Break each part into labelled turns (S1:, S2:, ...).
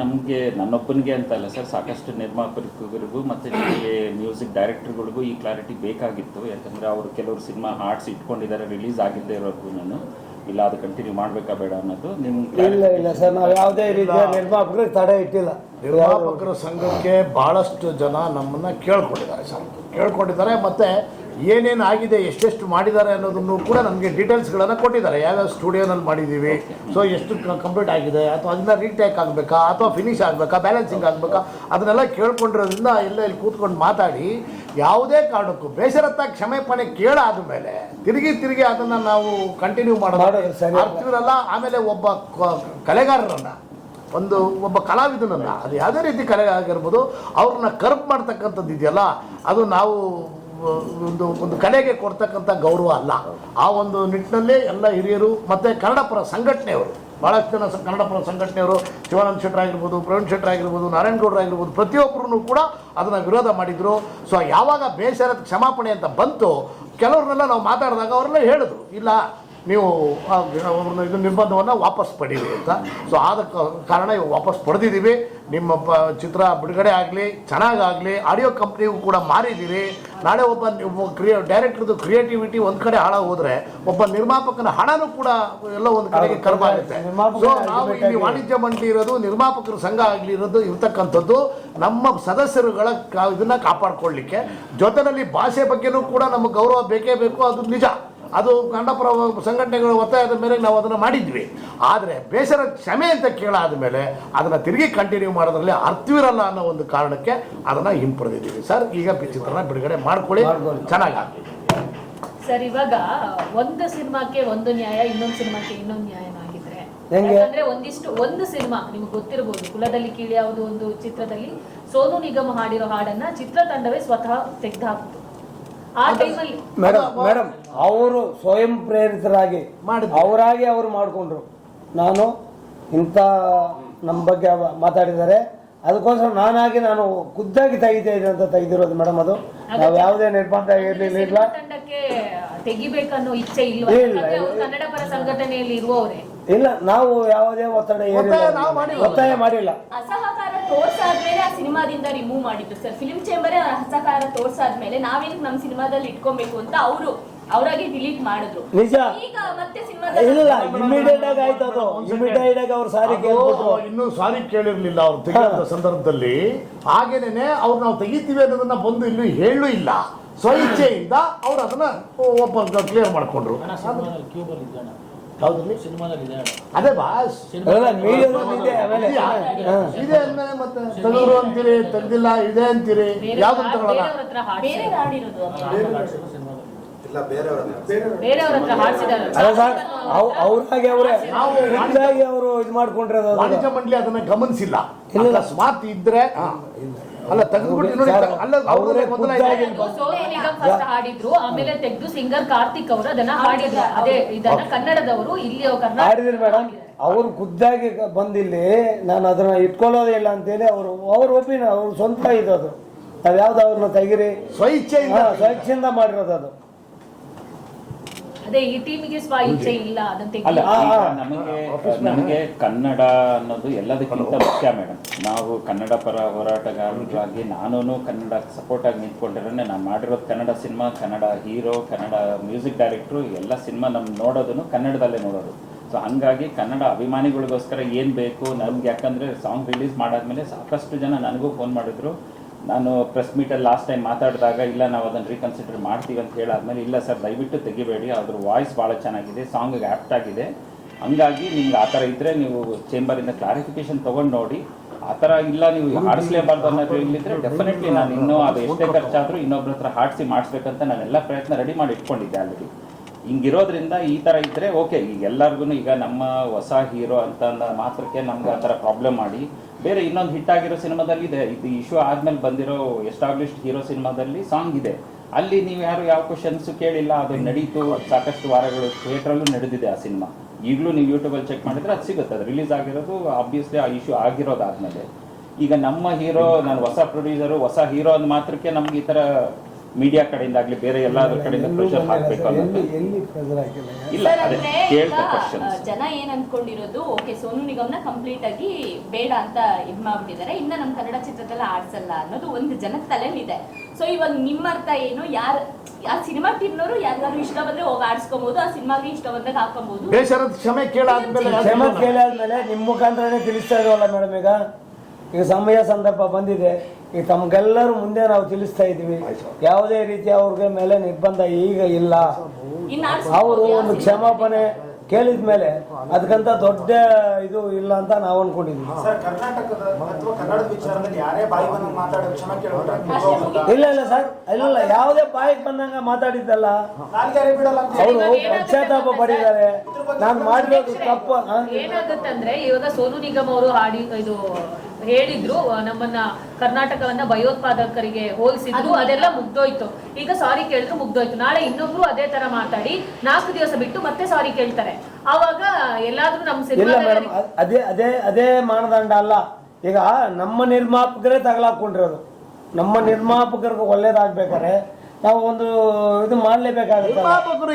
S1: ನಮಗೆ ನನ್ನೊಬ್ಬನಿಗೆ ಅಂತ ಅಲ್ಲ ಸರ್ ಸಾಕಷ್ಟು ನಿರ್ಮಾಪಕರಿಗೂ ಮತ್ತು ನಿಮಗೆ ಮ್ಯೂಸಿಕ್ ಡೈರೆಕ್ಟರ್ಗಳಿಗೂ ಈ ಕ್ಲಾರಿಟಿ ಬೇಕಾಗಿತ್ತು. ಯಾಕಂದರೆ ಅವರು ಕೆಲವರು ಸಿನಿಮಾ ಹಾರ್ಟ್ಸ್ ಇಟ್ಕೊಂಡಿದ್ದಾರೆ ರಿಲೀಸ್ ಆಗಿದ್ದೇ ಇರೋದು ನಾನು. ಇಲ್ಲ ಅದು ಕಂಟಿನ್ಯೂ ಮಾಡಬೇಕಾ ಬೇಡ ಅನ್ನೋದು ನಿಮ್ಗೆ
S2: ಇಲ್ಲ ಇಲ್ಲ ಸರ್ ನಾವು ಯಾವುದೇ ರೀತಿಯ ನಿರ್ಮಾಪಕರಿಗೆ ತಡೆ ಇಟ್ಟಿಲ್ಲ.
S3: ನಿರ್ಮಾಪಕರ ಸಂಘಕ್ಕೆ ಭಾಳಷ್ಟು ಜನ ನಮ್ಮನ್ನ ಕೇಳ್ಕೊಂಡಿದ್ದಾರೆ ಸರ್. ಕೇಳ್ಕೊಂಡಿದ್ದಾರೆ ಮತ್ತೆ ಏನೇನು ಆಗಿದೆ ಎಷ್ಟೆಷ್ಟು ಮಾಡಿದ್ದಾರೆ ಅನ್ನೋದನ್ನು ಕೂಡ ನಮಗೆ ಡೀಟೇಲ್ಸ್ಗಳನ್ನು ಕೊಟ್ಟಿದ್ದಾರೆ. ಯಾವ್ಯಾವ ಸ್ಟುಡಿಯೋನಲ್ಲಿ ಮಾಡಿದ್ದೀವಿ ಸೊ ಎಷ್ಟು ಕಂಪ್ಲೀಟ್ ಆಗಿದೆ ಅಥವಾ ಅದನ್ನ ರೀಟೇಕ್ ಆಗಬೇಕಾ ಅಥವಾ ಫಿನಿಶ್ ಆಗಬೇಕಾ ಬ್ಯಾಲೆನ್ಸಿಂಗ್ ಆಗಬೇಕಾ ಅದನ್ನೆಲ್ಲ ಕೇಳ್ಕೊಂಡಿರೋದ್ರಿಂದ ಎಲ್ಲ ಇಲ್ಲಿ ಕೂತ್ಕೊಂಡು ಮಾತಾಡಿ ಯಾವುದೇ ಕಾರಣಕ್ಕೂ ಬೇಸರತ್ತ ಕ್ಷಮೆಪಣೆ ಕೇಳಾದ ಮೇಲೆ ತಿರುಗಿ ತಿರುಗಿ ಅದನ್ನು ನಾವು ಕಂಟಿನ್ಯೂ ಮಾಡೋದು. ಅರ್ಥವಿರಲ್ಲ ಆಮೇಲೆ ಒಬ್ಬ ಕಲೆಗಾರರನ್ನು ಒಂದು ಒಬ್ಬ ಕಲಾವಿದನನ್ನು ಅದು ಯಾವುದೇ ರೀತಿ ಕಲೆ ಆಗಿರ್ಬೋದು ಅವ್ರನ್ನ ಕರ್ಪ್ ಮಾಡ್ತಕ್ಕಂಥದ್ದು ಇದೆಯಲ್ಲ ಅದು ನಾವು ಒಂದು ಒಂದು ಕಲೆಗೆ ಕೊಡ್ತಕ್ಕಂಥ ಗೌರವ ಅಲ್ಲ. ಆ ಒಂದು ನಿಟ್ಟಿನಲ್ಲೇ ಎಲ್ಲ ಹಿರಿಯರು ಮತ್ತು ಕನ್ನಡ ಪರ ಸಂಘಟನೆಯವರು ಭಾಳಷ್ಟು ಜನ ಸ- ಕನ್ನಡ ಪರ ಸಂಘಟನೆಯವರು, ಶಿವಾನಂದ ಶೆಟ್ಟರ್ ಆಗಿರ್ಬೋದು, ಪ್ರವೀಣ್ ಶೆಟ್ಟರ್ ಆಗಿರ್ಬೋದು ನಾರಾಯಣಗೌಡರು ಆಗಿರ್ಬೋದು ಪ್ರತಿಯೊಬ್ಬರೂ ಕೂಡ ಅದನ್ನು ವಿರೋಧ ಮಾಡಿದರು. ಸೊ ಯಾವಾಗ ಬೇಸರದ ಕ್ಷಮಾಪಣೆ ಅಂತ ಬಂತು, ಕೆಲವ್ರನ್ನೆಲ್ಲ ನಾವು ಮಾತಾಡಿದಾಗ ಅವರೆಲ್ಲ ಹೇಳಿದ್ರು, ಇಲ್ಲ ನೀವು ಅವ್ರನ್ನ ಇದು ನಿರ್ಬಂಧವನ್ನು ವಾಪಸ್ ಪಡೀರಿ ಅಂತ. ಸೊ ಆದ ಕಾರಣ ಇವಾಗ ವಾಪಸ್ ಪಡೆದಿದ್ದೀವಿ. ನಿಮ್ಮ ಪ ಚಿತ್ರ ಬಿಡುಗಡೆ ಆಗಲಿ ಚೆನ್ನಾಗಾಗಲಿ ಆಡಿಯೋ ಕಂಪ್ನಿಗೂ ಕೂಡ ಮಾರಿದ್ದೀರಿ. ನಾಳೆ ಒಬ್ಬ ನೀವು ಕ್ರಿಯೇ ಡೈರೆಕ್ಟ್ರದ್ದು ಕ್ರಿಯೇಟಿವಿಟಿ ಒಂದು ಕಡೆ ಹಾಳಾಗಿ ಹೋದರೆ ಒಬ್ಬ ನಿರ್ಮಾಪಕನ ಹಣನೂ ಕೂಡ ಎಲ್ಲ ಒಂದು ಕಡೆಗೆ
S2: ನಿರ್ಮಾಪಕ
S3: ಸೊ ನಾವು ಇಲ್ಲಿ ವಾಣಿಜ್ಯ ಮಂಡಳಿ ಇರೋದು ನಿರ್ಮಾಪಕರ ಸಂಘ ಆಗಲಿ ಇರೋದು ಇರ್ತಕ್ಕಂಥದ್ದು ನಮ್ಮ ಸದಸ್ಯರುಗಳ ಕಾ- ಇದನ್ನು ಕಾಪಾಡ್ಕೊಳ್ಳಿಕ್ಕೆ. ಜೊತೆಯಲ್ಲಿ ಭಾಷೆ ಬಗ್ಗೆನೂ ಕೂಡ ನಮಗೆ ಗೌರವ ಬೇಕೇ ಬೇಕು ಅದು ನಿಜ. ಅದು ಕನ್ನಡ ಸಂಘಟನೆಗಳು ಒತ್ತಾಯದ ಮೇಲೆ ನಾವು ಅದನ್ನು ಮಾಡಿದ್ವಿ. ಆದರೆ ಬೇಸರ ಕ್ಷಮೆ ಅಂತ ಕೇಳಾದ ಮೇಲೆ ಅದನ್ನು ತಿರುಗಿ ಕಂಟಿನ್ಯೂ ಮಾಡೋದ್ರಲ್ಲಿ ಅರ್ಥವಿರಲ್ಲ ಅನ್ನೋ ಒಂದು ಕಾರಣಕ್ಕೆ ಅದನ್ನು ಹಿಂಪಡೆದಿದ್ದೀವಿ. ಸರ್ ಈಗ ಚಿತ್ರನ ಬಿಡುಗಡೆ ಮಾಡ್ಕೊಳ್ಳಿ. ಚೆನ್ನಾಗಿ
S4: ಸರ್ ಇವಾಗ ಒಂದು ಸಿನಿಮಾಕ್ಕೆ ಒಂದು ನ್ಯಾಯ ಇನ್ನೊಂದು ಸಿನಿಮಾಕ್ಕೆ ಇನ್ನೊಂದು
S2: ನ್ಯಾಯನಾಗಿದ್ರೆ?
S4: ಯಾಕಂದ್ರೆ ಒಂದಿಷ್ಟು ಒಂದು ಸಿನಿಮಾ ನಿಮ್ಗೆ ಗೊತ್ತಿರಬಹುದು ಕುಲದಲ್ಲಿ ಕೀಳಿ ಯಾವುದೋ ಒಂದು ಚಿತ್ರದಲ್ಲಿ ಸೋನು ನಿಗಮ ಹಾಡಿರೋ ಹಾಡನ್ನ ಚಿತ್ರತಂಡವೇ ಸ್ವತಃ ಟೈಮಲ್ಲಿ
S2: ಮೇಡಮ್ ಮೇಡಮ್ ಅವರು ಸ್ವಯಂ ಪ್ರೇರಿತರಾಗಿ. ಅವರಾಗಿ ಅವರು ಮಾಡಿಕೊಂಡ್ರು. ನಾನು ಇಂಥ ನಮ್ಮ ಬಗ್ಗೆ ಮಾತಾಡಿದ್ದಾರೆ. ಅದಕ್ಕೋಸ್ಕರ ನಾನಾಗಿ ನಾನು ಖುದ್ದಾಗಿ ತೆಗಿತಾ ಇದ್ದೀನಿ ಅಂತ ತೆಗೆದಿರೋದು ಮೇಡಮ್ ಅದು. ನಾವು ಯಾವುದೇ ನಿರ್ಬಂಧ ಇರಲಿಲ್ಲ ಇಲ್ಲ
S4: ತೆಗಿಬೇಕನ್ನೋ ಇಚ್ಛೆ
S2: ಇಲ್ಲ,
S4: ಯಾಕಂದ್ರೆ ಅವ್ರು ಕನ್ನಡ ಪರ ಸಂಘಟನೆಯಲ್ಲಿ ಇರುವವರೇ.
S2: ಇಲ್ಲ ನಾವು ಯಾವುದೇ ಒತ್ತಡ ಏರಿಲ್ಲ
S3: ಒತ್ತಾಯ ಮಾಡಿಲ್ಲ.
S5: ತೋರ್ಸಾದ್ಮೇಲೆ ಆ ಸಿನಿಮಾದಿಂದ ರಿಮೂವ್ ಮಾಡಿದ್ರು ಸರ್ ಫಿಲ್ಮ್ ಚೇಂಬರೇ ಹಸಕಾರ ತೋರ್ಸಾದ್ಮೇಲೆ ನಾವೇನಕ್ಕೆ ನಮ್ಮ ಸಿನಿಮಾದಲ್ಲಿ ಇಟ್ಕೊಬೇಕು ಅಂತ ಅವರು ಅವರಾಗಿ ಡಿಲೀಟ್ ಮಾಡಿದ್ರು.
S2: ನಿಜ.
S5: ಈಗ ಮತ್ತೆ
S2: ಇಲ್ಲ
S5: ಸಿನಿಮಾದಲ್ಲಿ
S2: ಇಮಿಡಿಯೇಟ್ ಆಗಿ ಆಯ್ತು ಅದು. ಇಮಿಡಿಯೇಟ್ ಆಗಿ ಅವ್ರು ಸಾರಿ ಕೇಳ್ಬಿಟ್ರು.
S3: ಇನ್ನೂ ಸಾರಿ ಕೇಳಿರ್ಲಿಲ್ಲ ಅವ್ರು ತೆಗೆದ ಸಂದರ್ಭದಲ್ಲಿ. ಹಾಗೇನೆ ಅವ್ರು ನಾವು ತೆಗಿತೀವಿ ಅನ್ನೋದನ್ನ ಬಂದು ಇಲ್ಲಿ ಹೇಳೂ ಇಲ್ಲ. ಸ್ವಇಚ್ಛೆಯಿಂದ ಅವ್ರು ಅದನ್ನ ಒಬ್ಬ ಕ್ಲಿಯರ್ ಮಾಡ್ಕೊಂಡ್ರು. ಅದೇ ಬಾಸ್
S2: ಅಲ್ಲ ಇದೆ.
S3: ಇದೆ ಅಂದ್ಮೇಲೆ ಮತ್ತೆ ತೆಗೆದ್ರು ಅಂತೀರಿ ತೆಗ್ದಿಲ್ಲ ಇದೆ ತಗೊಳ್ಳಲ್ಲ
S2: ಅಲ್ಲ ಸರ್ ಅವ್ರಾಗಿ ಅವರೇ
S3: ನಾವು
S2: ಖುದ್ದಾಗಿ ಅವರು ಇದು ಮಾಡ್ಕೊಂಡಿರೋದು
S3: ವಾಣಿಜ್ಯ ಮಂಡಳಿ ಅದನ್ನ ಗಮನಿಸಿಲ್ಲ.
S2: ಇಲ್ಲ.
S3: ಸ್ವಾತ್ ಇದ್ರೆ ಹಾ, ಅಲ್ಲ ತೆಗೆದ್ಬಿಟ್ಟು ನೋಡಿ ಅಲ್ಲ
S2: ಅವರೇ
S3: ಮೊದಲ
S4: ಫಸ್ಟ್ ಹಾಡಿದ್ರು ಆಮೇಲೆ ತೆಗೆದು ಸಿಂಗರ್ ಕಾರ್ತಿಕ್ ಅವರು ಅದನ್ನ ಹಾಡಿದ್ರು. ಅದೇ ಇದನ್ನ ಕನ್ನಡದವರು ಇಲ್ಲಿ
S2: ಹಾಡಿದ್ರು ಮೇಡಮ್ ಅವರು ಖುದ್ದಾಗಿ ಬಂದಿಲ್ಲಿ ನಾನು ಅದನ್ನ ಇಟ್ಕೊಳ್ಳೋದೇ ಇಲ್ಲ ಅಂತೇಳಿ ಅವರು ಅವ್ರ ಒಪಿನ ಅವ್ರ ಸ್ವಂತ ಇದು ಅದು. ನಾವ್ ಯಾವ್ದು ಅವ್ರನ್ನ ತೆಗಿರಿ?
S3: ಸ್ವಚ್ಛ
S2: ಸ್ವಚ್ಛಿಂದ ಸ್ವಚ್ಛಂದ ಮಾಡಿರೋದು ಅದು.
S4: ಅದೇ ಈ ಟೀಮಿಗೆ ಇಲ್ಲ
S1: ಅಲ್ಲ ಈಗ ನಮಗೆ ನಮಗೆ ಕನ್ನಡ ಅನ್ನೋದು ಎಲ್ಲದಕ್ಕಿಂತ ಮುಖ್ಯ ಮೇಡಮ್ ನಾವು ಕನ್ನಡ ಪರ ಹೋರಾಟಗಾರರಾಗಿ ನಾನು ಕನ್ನಡ ಸಪೋರ್ಟ್ ಆಗಿ ನಿಂತ್ಕೊಂಡಿರೋನೆ ನಾನು ಮಾಡಿರೋದು Kannada cinema Kannada hero Kannada music director ಎಲ್ಲ ಸಿನಿಮಾ ನಮ್ ನೋಡೋದನ್ನು ಕನ್ನಡದಲ್ಲೇ ನೋಡೋದು. ಸೊ ಹಂಗಾಗಿ ಕನ್ನಡ ಅಭಿಮಾನಿಗಳಿಗೋಸ್ಕರ ಏನು ಬೇಕು ನಮ್ಗೆ ಯಾಕಂದ್ರೆ ಸಾಂಗ್ ರಿಲೀಸ್ ಮಾಡಾದ್ಮೇಲೆ ಸಾಕಷ್ಟು ಜನ ನನಗೂ ಫೋನ್ ಮಾಡಿದ್ರು. ನಾನು ಪ್ರೆಸ್ ಮೀಟಲ್ಲಿ ಲಾಸ್ಟ್ ಟೈಮ್ ಮಾತಾಡಿದಾಗ, ಇಲ್ಲ, ನಾವು ಅದನ್ನು ರೀಕನ್ಸಿಡರ್ ಮಾಡ್ತೀವಿ ಅಂತ ಹೇಳಾದ್ಮೇಲೆ, ಇಲ್ಲ ಸರ್, ದಯವಿಟ್ಟು ತೆಗಿಬೇಡಿ, ಅದ್ರ ವಾಯ್ಸ್ ಭಾಳ ಚೆನ್ನಾಗಿದೆ ಸಾಂಗಿಗೆ ಆ್ಯಪ್ಟ್ ಆಗಿದೆ. ಹಂಗಾಗಿ ನಿಮ್ಗೆ ಆ ಥರ ಇದ್ದರೆ ನೀವು ಚೇಂಬರಿಂದ ಕ್ಲಾರಿಫಿಕೇಶನ್ ತೊಗೊಂಡು ನೋಡಿ. ಆ ಥರ ಇಲ್ಲ, ನೀವು ಹಾಡಿಸ್ಲೇಬಾರ್ದು ಅನ್ನೋದು ಇಲ್ಲಿದ್ರೆ ಡೆಫಿನೆಟ್ಲಿ ನಾನು ಇನ್ನೂ ಅದು ಎಷ್ಟೇ ಖರ್ಚಾದರೂ ಇನ್ನೊಬ್ರ ಹತ್ರ ಹಾಡಿಸಿ ಮಾಡಿಸ್ಬೇಕಂತ ನಾನೆಲ್ಲ ಪ್ರಯತ್ನ ರೆಡಿ ಮಾಡಿ ಇಟ್ಕೊಂಡಿದ್ದೆ ಆಲ್ರೆಡಿ ಹಿಂಗಿರೋದ್ರಿಂದ ಈ ಥರ ಇದ್ದರೆ ಓಕೆ ಈಗ ಎಲ್ಲರಿಗೂ ಈಗ ನಮ್ಮ ಹೊಸ ಹೀರೋ ಅಂತ ಮಾತ್ರಕ್ಕೆ ನಮ್ಗೆ ಆ ಥರ ಪ್ರಾಬ್ಲಮ್ ಮಾಡಿ. ಬೇರೆ ಇನ್ನೊಂದು ಹಿಟ್ ಆಗಿರೋ ಸಿನಿಮಾದಲ್ಲಿ ಇದೆ ಇದು ಇಶ್ಯೂ ಆದ್ಮೇಲೆ ಬಂದಿರೋ ಎಸ್ಟಾಬ್ಲಿಷ್ಡ್ ಹೀರೋ ಸಿನಿಮಾದಲ್ಲಿ ಸಾಂಗ್ ಇದೆ. ಅಲ್ಲಿ ನೀವು ಯಾರು ಯಾವ ಕ್ವಶನ್ಸ್ ಕೇಳಿಲ್ಲ, ಅದು ನಡೀತು, ಸಾಕಷ್ಟು ವಾರಗಳು ಥಿಯೇಟ್ರಲ್ಲೂ ನಡೆದಿದೆ ಆ ಸಿನಿಮಾ. ಈಗಲೂ ನೀವು ಯೂಟ್ಯೂಬಲ್ಲಿ ಚೆಕ್ ಮಾಡಿದ್ರೆ ಅದು ಸಿಗುತ್ತೆ. ಅದು ರಿಲೀಸ್ ಆಗಿರೋದು ಆಬ್ವಿಯಸ್ಲಿ ಆ ಇಶ್ಯೂ ಆಗಿರೋದಾದ್ಮೇಲೆ. ಈಗ ನಮ್ಮ ಹೀರೋ ನಾನು ಹೊಸ ಪ್ರೊಡ್ಯೂಸರು ಹೊಸ ಹೀರೋ ಅಂದ ಮಾತ್ರಕ್ಕೆ ನಮ್ಗೆ ಈ ಥರ ಮೀಡಿಯಾ ಕಡೆಯಿಂದ ಆಗ್ಲಿ ಬೇರೆ ಎಲ್ಲಾದ್ರೂ ಕಡೆಯಿಂದ ಪ್ರೆಷರ್ ಹಾಕ್ಬೇಕು ಅನ್ನೋದು
S2: ಹಾಕಿಲ್ಲ
S1: ಇಲ್ಲ ಅದೇ ಕ್ವಶನ್ಸ್
S5: ಜನ ಏನ್ ಅನ್ಕೊಂಡಿರೋದು ಓಕೆ ಸೋನು ನಿಗಮ್ನ ಕಂಪ್ಲೀಟ್ ಆಗಿ ಬೇಡ ಅಂತ ಇದ್ ಮಾಡ್ಬಿಟ್ಟಿದ್ದಾರೆ. ಇನ್ನ ನಮ್ ಕನ್ನಡ ಚಿತ್ರದಲ್ಲ ಆಡ್ಸಲ್ಲ ಅನ್ನೋದು ಒಂದು ಜನದ ತಲೆಲಿದೆ ಸೊ ಇವಾಗ ನಿಮ್ಮ ಅರ್ಥ ಏನು? ಯಾರ್ ಆ ಸಿನಿಮಾ ಟೀಮ್ನವರು ಯಾರಿಗಾದ್ರು ಇಷ್ಟ ಬಂದ್ರೆ ಹೋಗಿ ಆಡ್ಸ್ಕೊಬಹುದು ಆ ಸಿನಿಮಾಗೆ ಇಷ್ಟ ಬಂದಾಗ ಹಾಕೊಬಹುದು
S3: ಕ್ಷಮೆ ಕೇಳಾದ್ಮೇಲೆ
S2: ಕ್ಷಮ ಕೇಳಾದ್ಮೇಲೆ ನಿಮ್ಮ ಮುಖಾಂತರನೇ ತಿಳಿಸ್ತಾ ಇದಾವಲ್ಲ ಮೇಡಮ್ ಈಗ. ಈಗ ಸಮಯ ಸಂದರ್ಭ ಬಂದಿದೆ ಈಗ ತಮ್ಗೆಲ್ಲರೂ ಮುಂದೆ ನಾವು ತಿಳಿಸ್ತಾ ಇದೀವಿ ಯಾವುದೇ ರೀತಿ ಅವ್ರಿಗೆ ಮೇಲೆ ನಿರ್ಬಂಧ ಈಗ ಇಲ್ಲ. ಅವರು ಒಂದು ಕ್ಷಮಾಪಣೆ ಕೇಳಿದ ಮೇಲೆ ಅದಕ್ಕಂತ ದೊಡ್ಡ ಇದು ಇಲ್ಲ ಅಂತ ನಾವು ಅನ್ಕೊಂಡಿದ್ವಿ. ಇಲ್ಲ ಇಲ್ಲ ಸರ್ ಇಲ್ಲ ಯಾವುದೇ ಬಾಯಿಗೆ ಬಂದಂಗ ಮಾತಾಡಿದ್ದಲ್ಲ. ಅವರು ಪಶ್ಚಾತ್ತಾಪ
S4: ಅಂದ್ರೆ
S2: ಪಡಿದ್ದಾರೆ. ನಾನು ಮಾಡಿರೋದು ತಪ್ಪು?
S4: ಏನಾಗುತ್ತಂದ್ರೆ ಇವಾಗ ಸೋನು ನಿಗಮ್ ಅವರು ಹಾಡಿ ಇದು ಹೇಳಿದ್ರು ನಮ್ಮನ್ನ ಕರ್ನಾಟಕವನ್ನ ಭಯೋತ್ಪಾದಕರಿಗೆ ಹೋಲಿಸಿದ್ರು ಅದೆಲ್ಲ ಮುಗ್ದೋಯ್ತು. ಈಗ ಸಾರಿ ಕೇಳಿದ್ರು ಮುಗ್ದೋಯ್ತು. ನಾಳೆ ಇನ್ನೊಬ್ರು ಅದೇ ತರ ಮಾತಾಡಿ ನಾಲ್ಕು ದಿವಸ ಬಿಟ್ಟು ಮತ್ತೆ ಸಾರಿ ಕೇಳ್ತಾರೆ. ಅವಾಗ ಎಲ್ಲಾದ್ರೂ
S2: ನಮ್
S4: ಸಿನಿಮಾ
S2: ಅದೇ ಅದೇ ಅದೇ ಮಾನದಂಡ ಅಲ್ಲ. ಈಗ ನಮ್ಮ ನಿರ್ಮಾಪಕರೇ ತಗಲಾಕೊಂಡಿರೋದು. ನಮ್ಮ ನಿರ್ಮಾಪಕರಿಗೆ ಒಳ್ಳೇದಾಗ್ಬೇಕಾದ್ರೆ ನಾವು ಒಂದು ಇದು
S3: ಮಾಡಲೇಬೇಕಾಗುತ್ತೆ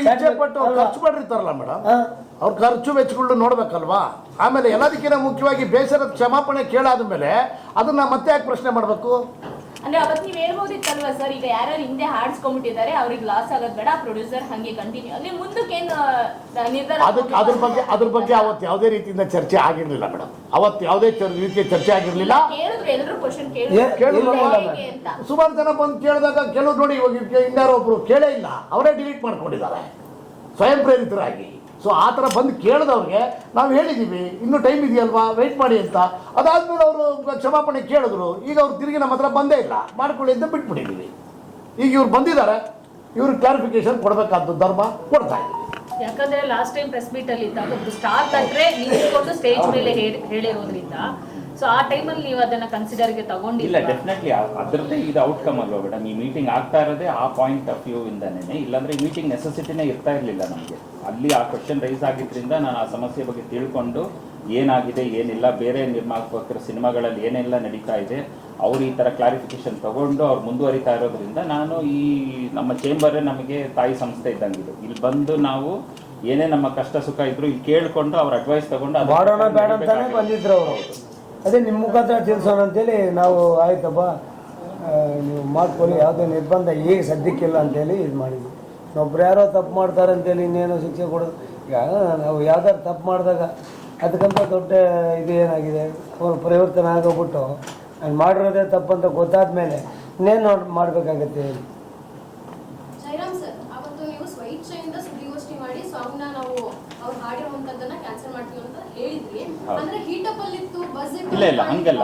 S3: ಇಚ್ಛೆ ಪಟ್ಟು ಅವ್ರು ಖರ್ಚು ಮಾಡಿರ್ತಾರಲ್ಲ ಮೇಡಮ್? ಅವ್ರ ಖರ್ಚು ವೆಚ್ಚಗಳು ನೋಡ್ಬೇಕಲ್ವಾ? ಆಮೇಲೆ ಎಲ್ಲದಕ್ಕಿಂತ ಮುಖ್ಯವಾಗಿ ಬೇಸರದ ಕ್ಷಮಾಪಣೆ ಕೇಳಾದ ಮೇಲೆ ಅದನ್ನ ಮತ್ತೆ ಯಾಕೆ ಪ್ರಶ್ನೆ ಮಾಡಬೇಕು?
S5: ಅಂದ್ರೆ ಅವತ್ ನೀವ್ ಹೇಳ್ಬೋದಿತ್ತಲ್ವಾ ಸರ್ ಈಗ ಯಾರು ಹಿಂದೆ ಹಾಡ್ಸ್ಕೊಂಡ್ಬಿಟ್ಟಿದ್ದಾರೆ ಅವ್ರಿಗೆ ಲಾಸ್ ಆಗೋದ್ ಬೇಡ ಪ್ರೊಡ್ಯೂಸರ್ ಹಂಗೆ ಕಂಟಿನ್ಯೂ ಅಲ್ಲಿ ಮುಂದಕ್ಕೆ ಏನು ನಿರ್ಧಾರ
S3: ಅದಕ್ಕೆ ಅದ್ರ ಬಗ್ಗೆ ಅದ್ರ ಬಗ್ಗೆ ಅವತ್ತು ಯಾವುದೇ ರೀತಿಯಿಂದ ಚರ್ಚೆ ಆಗಿರ್ಲಿಲ್ಲ ಮೇಡಮ್ ಅವತ್ತು ಯಾವುದೇ ರೀತಿಯ ಚರ್ಚೆ ಆಗಿರ್ಲಿಲ್ಲ.
S5: ಕೇಳಿದ್ರು ಎಲ್ಲರೂ ಕ್ವಶನ್ ಕೇಳಿದ್ರು
S3: ಸುಮಾರು ಜನ ಬಂದು ಕೇಳಿದಾಗ ಕೆಲವ್ರು ನೋಡಿ ಇವಾಗ ಇನ್ಯಾರೋ ಒಬ್ರು ಕೇಳೇ ಇಲ್ಲ. ಅವರೇ ಡಿಲೀಟ್ ಮಾಡ್ಕೊಂಡಿದ್ದಾರೆ. ಸ್ವಯಂ ಪ್ರೇರಿತರಾಗಿ. ಸೊ ಆ ಥರ ಬಂದು ಕೇಳಿದವ್ರಿಗೆ ನಾವು ಹೇಳಿದ್ದೀವಿ ಇನ್ನೂ ಟೈಮ್ ಇದೆಯಲ್ವಾ? ವೆಯ್ಟ್ ಮಾಡಿ ಅಂತ. ಅದಾದ್ಮೇಲೆ ಅವರು ಕ್ಷಮಾಪಣೆ ಕೇಳಿದ್ರು. ಈಗ ಅವ್ರು ತಿರುಗಿ ನಮ್ಮ ಹತ್ರ ಬಂದೇ ಇಲ್ಲ. ಮಾಡ್ಕೊಳ್ಳಿ ಅಂತ ಬಿಟ್ಬಿಟ್ಟಿದ್ದೀವಿ. ಈಗ ಇವ್ರು ಬಂದಿದ್ದಾರೆ. ಇವ್ರಿಗೆ ಕ್ಲಾರಿಫಿಕೇಶನ್ ಕೊಡಬೇಕಾದ್ದು ಧರ್ಮ ಕೊಡ್ತಾ ಇದ್ದೀವಿ.
S4: ಯಾಕಂದ್ರೆ ಲಾಸ್ಟ್ ಟೈಮ್ ಪ್ರೆಸ್ ಮೀಟ್ ಅಲ್ಲಿ ಇದ್ದಾಗ ಸ್ಟಾರ್ ತಂದ್ರೆ ನಿಂತ್ಕೊಂಡು ಸ್ಟೇಜ್ ಮೇಲೆ ಹೇಳಿ- ಹೇಳಿರೋದ್ರಿಂದ. ಸೊ ಆ ಟೈಮಲ್ಲಿ ನೀವು ಅದನ್ನ ಕನ್ಸಿಡರ್ಗೆ
S1: ಇಲ್ಲ
S4: ತಗೊಂಡಿಲ್ಲ
S1: ಡೆಫಿನೆಟ್ಲಿ ಅದರದ್ದೇ ಇದು ಔಟ್ಕಮ್ ಅಲ್ವಾ ಮೇಡಮ್ ಈ ಮೀಟಿಂಗ್ ಆಗ್ತಾ ಇರೋದೇ ಆ ಪಾಯಿಂಟ್ ಆಫ್ ವ್ಯೂ ಇಂದನೇ ಇಲ್ಲಾಂದ್ರೆ ಈ ಮೀಟಿಂಗ್ ನೆಸೆಸಿಟಿನೇ ಇರ್ತಾ ಇರಲಿಲ್ಲ ನಮಗೆ. ಅಲ್ಲಿ ಆ ಕ್ವಶನ್ ರೈಸ್ ಆಗಿದ್ದರಿಂದ ನಾನು ಆ ಸಮಸ್ಯೆ ಬಗ್ಗೆ ತಿಳ್ಕೊಂಡು ಏನಾಗಿದೆ ಏನಿಲ್ಲ ಬೇರೆ ನಿರ್ಮಾಪಕರ ಸಿನಿಮಾಗಳಲ್ಲಿ ಏನೆಲ್ಲ ನಡೀತಾ ಇದೆ ಅವ್ರು ಈ ಥರ ಕ್ಲಾರಿಫಿಕೇಶನ್ ತಗೊಂಡು ಅವ್ರು ಮುಂದುವರಿತಾ ಇರೋದ್ರಿಂದ ನಾನು ಈ ನಮ್ಮ ಚೇಂಬರೇ ನಮಗೆ ತಾಯಿ ಸಂಸ್ಥೆ ಇದ್ದಂಗಿದು ಇಲ್ಲಿ ಬಂದು ನಾವು ಏನೇ ನಮ್ಮ ಕಷ್ಟ ಸುಖ ಇದ್ರು ಇಲ್ಲಿ ಕೇಳ್ಕೊಂಡು ಅವ್ರ ಅಡ್ವೈಸ್ ತಗೊಂಡು
S2: ಮಾಡೋಣ ಬೇಡ ಅಂತಾನೆ ಬಂದಿದ್ರು ಅವರು. ಅದೇ ನಿಮ್ಮ ಮುಖಾಂತರ ತಿಳಿಸೋಣ ಅಂತೇಳಿ ನಾವು ಆಯ್ತಪ್ಪ ನೀವು ಮಾಡ್ಕೊಳ್ಳಿ ಯಾವುದೇ ನಿರ್ಬಂಧ ಈಗ ಸದ್ಯಕ್ಕಿಲ್ಲ ಅಂತೇಳಿ ಇದು ಮಾಡಿದ್ವಿ. ಒಬ್ರು ಯಾರೋ ತಪ್ಪು ಮಾಡ್ತಾರೆ ಅಂತೇಳಿ ಇನ್ನೇನೋ ಶಿಕ್ಷೆ ಕೊಡೋದು. ಈಗ, ನಾವು ಯಾವ್ದಾರು ತಪ್ಪು ಮಾಡಿದಾಗ ಅದಕ್ಕಂತ ದೊಡ್ಡ ಇದು ಏನಾಗಿದೆ? ಅವ್ರು ಪರಿವರ್ತನೆ ಆಗೋಗ್ಬಿಟ್ಟು ನಾನು ಮಾಡಿರೋದೇ ತಪ್ಪಂತ ಗೊತ್ತಾದ ಮೇಲೆ ಇನ್ನೇನು ನೋಡಿ ಮಾಡಬೇಕಾಗತ್ತೆ ಹೇಳಿ
S6: ಜಯರಾಮ್ ಸರ್ ಅವತ್ತು ನೀವು ಸ್ವಇಚ್ಛೆಯಿಂದ ಸುದ್ದಿಗೋಷ್ಠಿ ಮಾಡಿ ಸಾಂಗ್ನ ನಾವು ಅವ್ರು ಹಾಡಿರುವಂತದ್ದನ್ನ ಕ್ಯಾನ್ಸಲ್ ಮಾಡ್ತೀವಿ ಅಂತ ಹೇಳಿದ್ರಿ
S1: ಹೌದು.
S6: ಅಂದ್ರೆ ಹೀಟಪ್ ಅಲ್ಲಿ ಇತ್ತು ಬಸ್
S1: ಇಲ್ಲ, ಇಲ್ಲ, ಹಂಗಲ್ಲ.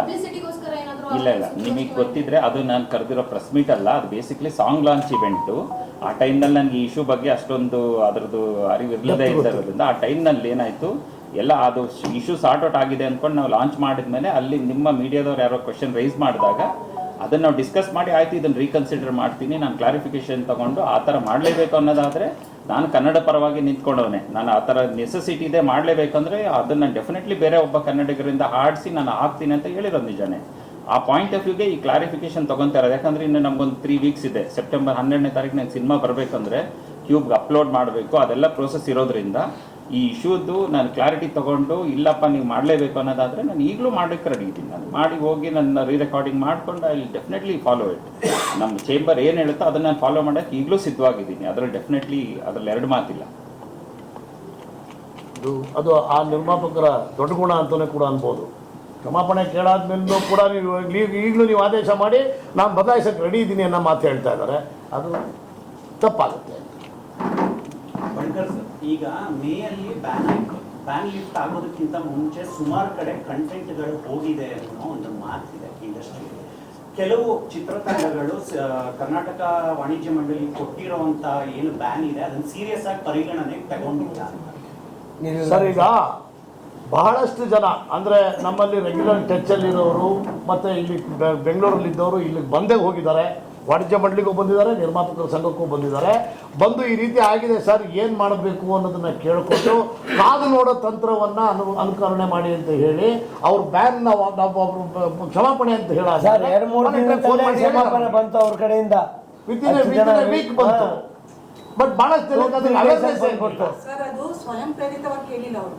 S1: ಇಲ್ಲ ಇಲ್ಲ. ನಿಮಗೆ ಗೊತ್ತಿದ್ರೆ ಅದು ನಾನು ಕರೆದಿರೋ ಪ್ರೆಸ್ ಮೀಟ್ ಅಲ್ಲ ಅದು ಬೇಸಿಕ್ಲಿ ಸಾಂಗ್ ಲಾಂಚ್ ಇವೆಂಟು ಆ ಟೈಮ್ನಲ್ಲಿ ನನಗೆ ಈ ಇಶ್ಯೂ ಬಗ್ಗೆ ಅಷ್ಟೊಂದು ಅದರದ್ದು ಅರಿವು ಇದ್ದರೋದ್ರಿಂದ ಇರೋದ್ರಿಂದ ಆ ಟೈಮ್ನಲ್ಲಿ ಏನಾಯಿತು ಎಲ್ಲ ಅದು ಇಶ್ಯೂ ಸಾರ್ಟ್ ಔಟ್ ಆಗಿದೆ ಅಂದ್ಕೊಂಡು ನಾವು ಲಾಂಚ್ ಮಾಡಿದ್ಮೇಲೆ ಅಲ್ಲಿ ನಿಮ್ಮ ಮೀಡಿಯಾದವ್ರು ಯಾರೋ ಕ್ವಶನ್ ರೈಸ್ ಮಾಡಿದಾಗ ಅದನ್ನು ನಾವು ಡಿಸ್ಕಸ್ ಮಾಡಿ ಆಯ್ತು ಇದನ್ನು ರೀಕನ್ಸಿಡರ್ ಮಾಡ್ತೀನಿ ನಾನು ಕ್ಲಾರಿಫಿಕೇಶನ್ ತಗೊಂಡು ಆ ಥರ ಮಾಡಲೇಬೇಕು ಅನ್ನೋದಾದರೆ ನಾನು ಕನ್ನಡ ಪರವಾಗಿ ನಿಂತ್ಕೊಂಡವನೇ. ನಾನು ಆ ಥರ ನೆಸೆಸಿಟಿ ಇದೆ ಮಾಡಲೇಬೇಕಂದ್ರೆ ಅದನ್ನು ಡೆಫಿನೆಟ್ಲಿ ಬೇರೆ ಒಬ್ಬ ಕನ್ನಡಿಗರಿಂದ ಹಾಡಿಸಿ ನಾನು ಹಾಕ್ತೀನಿ ಅಂತ ಹೇಳಿರೋದು ನಿಜನೇ. ಆ ಪಾಯಿಂಟ್ ಆಫ್ ವ್ಯೂಗೆ ಈ ಕ್ಲಾರಿಫಿಕೇಶನ್ ತೊಗೊತಾ ಯಾಕಂದ್ರೆ ಇನ್ನು ನಮಗೊಂದು ತ್ರೀ ವೀಕ್ಸ್ ಇದೆ. ಸೆಪ್ಟೆಂಬರ್ ಹನ್ನೆರಡನೇ ತಾರೀಕು ನಂಗೆ ಸಿನಿಮಾ ಬರಬೇಕಂದ್ರೆ ಕ್ಯೂಬ್ಗೆ ಅಪ್ಲೋಡ್ ಮಾಡಬೇಕು. ಅದೆಲ್ಲ ಪ್ರೋಸೆಸ್ ಇರೋದ್ರಿಂದ ಈ ಇಶ್ಯೂದ್ದು ನಾನು ಕ್ಲಾರಿಟಿ ತಗೊಂಡು, ಇಲ್ಲಪ್ಪ ನೀವು ಮಾಡಲೇಬೇಕು ಅನ್ನೋದಾದ್ರೆ ನಾನು ಈಗಲೂ ಮಾಡಲಿಕ್ಕೆ ರೆಡಿ ಇದ್ದೀನಿ. ನಾನು ಮಾಡಿ ಹೋಗಿ ನನ್ನ ರೀ ರೆಕಾರ್ಡಿಂಗ್ ಮಾಡಿಕೊಂಡು ಐ ಡೆಫಿನೆಟ್ಲಿ ಫಾಲೋ ಇಟ್ ನಮ್ಮ ಚೇಂಬರ್ ಏನು ಹೇಳುತ್ತೋ ಅದನ್ನು ನಾನು ಫಾಲೋ ಮಾಡೋಕ್ಕೆ ಈಗಲೂ ಸಿದ್ಧವಾಗಿದ್ದೀನಿ. ಅದರಲ್ಲಿ ಡೆಫಿನೆಟ್ಲಿ ಅದರಲ್ಲಿ ಎರಡು ಮಾತಿಲ್ಲ.
S3: ಅದು ಅದು ಆ ನಿರ್ಮಾಪಕರ ದೊಡ್ಡ ಗುಣ ಅಂತಲೇ ಕೂಡ ಅನ್ಬೋದು. ಕ್ಷಮಾಪಣೆ ಕೇಳಾದ್ಮೇಲೂ ಕೂಡ ನೀವು ಈಗ ಈಗಲೂ ನೀವು ಆದೇಶ ಮಾಡಿ, ನಾನು ಬದಲಾಯಿಸೋಕ್ಕೆ ರೆಡಿ ಇದ್ದೀನಿ ಅನ್ನೋ ಮಾತು ಹೇಳ್ತಾ ಇದ್ದಾರೆ. ಅದು ತಪ್ಪಾಗುತ್ತೆ.
S7: ಬಣ್ಕರ್ ಸರ್ ಈಗ ಮೇ ಅಲ್ಲಿ ಬ್ಯಾನ್ ಆಯ್ತು ಬ್ಯಾನ್ ಲಿಫ್ಟ್ ಆಗೋದಕ್ಕಿಂತ ಮುಂಚೆ ಸುಮಾರು ಕಡೆ ಕಂಟೆಂಟ್ಗಳು ಹೋಗಿದೆ ಅನ್ನೋ ಒಂದು ಮಾತಿದೆ ಇಂಡಸ್ಟ್ರಿ ಕೆಲವು ಚಿತ್ರತಂಡಗಳು ಕರ್ನಾಟಕ ವಾಣಿಜ್ಯ ಮಂಡಳಿ ಕೊಟ್ಟಿರುವಂತ ಏನು ಬ್ಯಾನ್ ಇದೆ, ಅದನ್ನ ಸೀರಿಯಸ್ ಆಗಿ ಪರಿಗಣನೆಗೆ ತಗೊಂಡಿಲ್ಲ
S3: ಸರ್, ಈಗ ಬಹಳಷ್ಟು ಜನ, ಅಂದರೆ ನಮ್ಮಲ್ಲಿ ರೆಗ್ಯುಲರ್ ಟಚ್ ಅಲ್ಲಿರೋರು, ಮತ್ತೆ ಇಲ್ಲಿ ಬೆಂಗಳೂರಲ್ಲಿ ಇದ್ದವರು ಇಲ್ಲಿ ಬಂದೇ ಹೋಗಿದ್ದಾರೆ. ವಾಣಿಜ್ಯ ಮಂಡಳಿಗೂ ಬಂದಿದ್ದಾರೆ ನಿರ್ಮಾಪಕರ ಸಂಘಕ್ಕೂ ಬಂದಿದ್ದಾರೆ. ಬಂದು ಈ ರೀತಿ ಆಗಿದೆ ಸರ್ ಏನು ಮಾಡಬೇಕು ಅನ್ನೋದನ್ನು ಕೇಳಿಕೊಂಡು ಕಾದು ನೋಡೋ ತಂತ್ರವನ್ನು ಅನು ಅನುಕರಣೆ ಮಾಡಿ ಅಂತ ಹೇಳಿ ಅವ್ರ ಬ್ಯಾನ್ ನಾವು ಒಬ್ರು ಕ್ಷಮಾಪಣೆ ಅಂತ ಹೇಳ
S2: ಸರ್ ಎರಡು ಮೂರು ದಿನದಲ್ಲೇ ಕ್ಷಮಾಪಣೆ ಬಂತು ಅವ್ರ ಕಡೆಯಿಂದ.
S3: ವಿತ್ ಇನ್
S2: ಹತ್ತು
S3: ವೀಕ್ ಬಂತು. ಬಟ್ ಬಹಳಷ್ಟು
S8: ಸ್ವಯಂ ಪ್ರೇರಿತವಾಗಿ ಕೇಳಿಲ್ಲ ಅವರು.